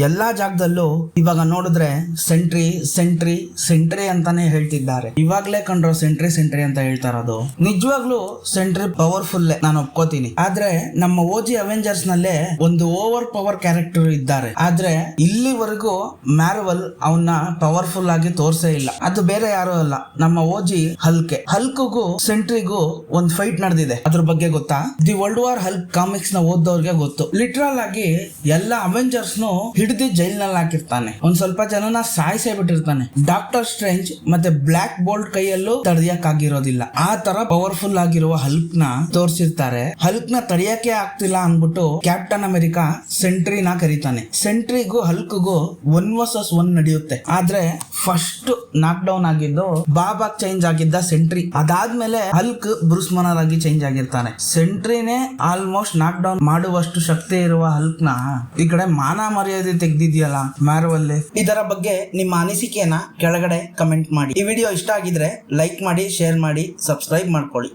ಎಲ್ಲಾ ಜಾಗದಲ್ಲೂ ಇವಾಗ ನೋಡಿದ್ರೆ ಸೆಂಟ್ರಿ ಸೆಂಟ್ರಿ ಸೆಂಟ್ರಿ ಅಂತಾನೆ ಹೇಳ್ತಿದ್ದಾರೆ. ಇವಾಗ್ಲೇ ಕಂಡ್ರೋ ಸೆಂಟ್ರಿ ಸೆಂಟ್ರಿ ಅಂತ ಹೇಳ್ತಾ ಇರೋದು. ನಿಜವಾಗ್ಲೂ ಸೆಂಟ್ರಿ ಪವರ್ಫುಲ್ ನಾನು ಒಪ್ಕೋತೀನಿ. ಆದ್ರೆ ನಮ್ಮ ಓಜಿ ಅವೆಂಜರ್ಸ್ ನಲ್ಲೇ ಒಂದು ಓವರ್ ಪವರ್ ಕ್ಯಾರೆಕ್ಟರ್ ಇದ್ದಾರೆ. ಆದ್ರೆ ಇಲ್ಲಿವರೆಗೂ ಮ್ಯಾರ್ವಲ್ ಅವನ್ನ ಪವರ್ಫುಲ್ ಆಗಿ ತೋರ್ಸೇ ಇಲ್ಲ. ಅದು ಬೇರೆ ಯಾರು ಅಲ್ಲ, ನಮ್ಮ ಓಜಿ ಹಲ್ಕೆ ಹಲ್ಕಗೂ ಸೆಂಟ್ರಿಗೂ ಒಂದ್ ಫೈಟ್ ನಡೆದಿದೆ. ಅದ್ರ ಬಗ್ಗೆ ಗೊತ್ತಾ? ದಿ ವರ್ಲ್ಡ್ ವಾರ್ ಹಲ್ಕ್ ಕಾಮಿಕ್ಸ್ನ ಓದ್ದವ್ರಿಗೆ ಗೊತ್ತು. ಲಿಟ್ರಲ್ ಆಗಿ ಎಲ್ಲ ಅವೆಂಜರ್ಸ್ ನು ಹಿಡಿದು ಜೈಲ್ನಲ್ಲಿ ಹಾಕಿರ್ತಾನೆ. ಒಂದ್ ಸ್ವಲ್ಪ ಜನನ ಸಾಯಿಸೇ ಬಿಟ್ಟಿರ್ತಾನೆ ಡಾಕ್ಟರ್ ಸ್ಟ್ರೇಂಜ್ ಮತ್ತೆ ಬ್ಲಾಕ್ ಬೋಲ್ಟ್ ಕೈಯಲ್ಲೂ ತಡೆಯಕ್ ಆಗಿರೋದಿಲ್ಲ ಆ ತರ ಪವರ್ಫುಲ್ ಆಗಿರುವ ಹಲ್ಕ್ನ ತೋರಿಸಿರ್ತಾರೆ. ಹಲ್ಕ್ನ ತಡೆಯಕ್ಕೆ ಆಗ್ತಿಲ್ಲ ಅನ್ಬಿಟ್ಟು ಕ್ಯಾಪ್ಟನ್ ಅಮೆರಿಕಾ ಸೆಂಟ್ರಿನ ಕರೀತಾನೆ. ಸೆಂಟ್ರಿಗೂ ಹಲ್ಕ್ಗೂ ಒನ್ ವರ್ಸಸ್ ಒನ್ ನಡೆಯುತ್ತೆ. ಆದ್ರೆ ಫಸ್ಟ್ ನಾಕ್ ಡೌನ್ ಆಗಿದ್ದು ಬಾಬಾ ಚೇಂಜ್ ಆಗಿದ್ದ ಸೆಂಟ್ರಿ ಅದಾದ್ಮೇಲೆ ಹಲ್ಕ್ ಬ್ರೂಸ್ಮನರ್ ಆಗಿ ಚೇಂಜ್ ಆಗಿರ್ತಾನೆ. ಸೆಂಟ್ರಿನೇ ಆಲ್ಮೋಸ್ಟ್ ನಾಕ್ ಡೌನ್ ಮಾಡುವಷ್ಟು ಶಕ್ತಿ ಇರುವ ಹಲ್ಕ್ನ ಈ ಕಡೆ ಮಾನ ಮರ್ಯಾದೆ ತೆಗ್ದಿದ್ಯಲ್ಲ? ಮ್ಯಾರ್ವಲ್ಲಿ ಇದರ ಬಗ್ಗೆ ನಿಮ್ಮ ಅನಿಸಿಕೆಯನ್ನ ಕೆಳಗಡೆ ಕಮೆಂಟ್ ಮಾಡಿ. ಈ ವಿಡಿಯೋ ಇಷ್ಟ ಆಗಿದ್ರೆ ಲೈಕ್ ಮಾಡಿ, ಶೇರ್ ಮಾಡಿ, ಸಬ್ಸ್ಕ್ರೈಬ್ ಮಾಡ್ಕೊಳ್ಳಿ.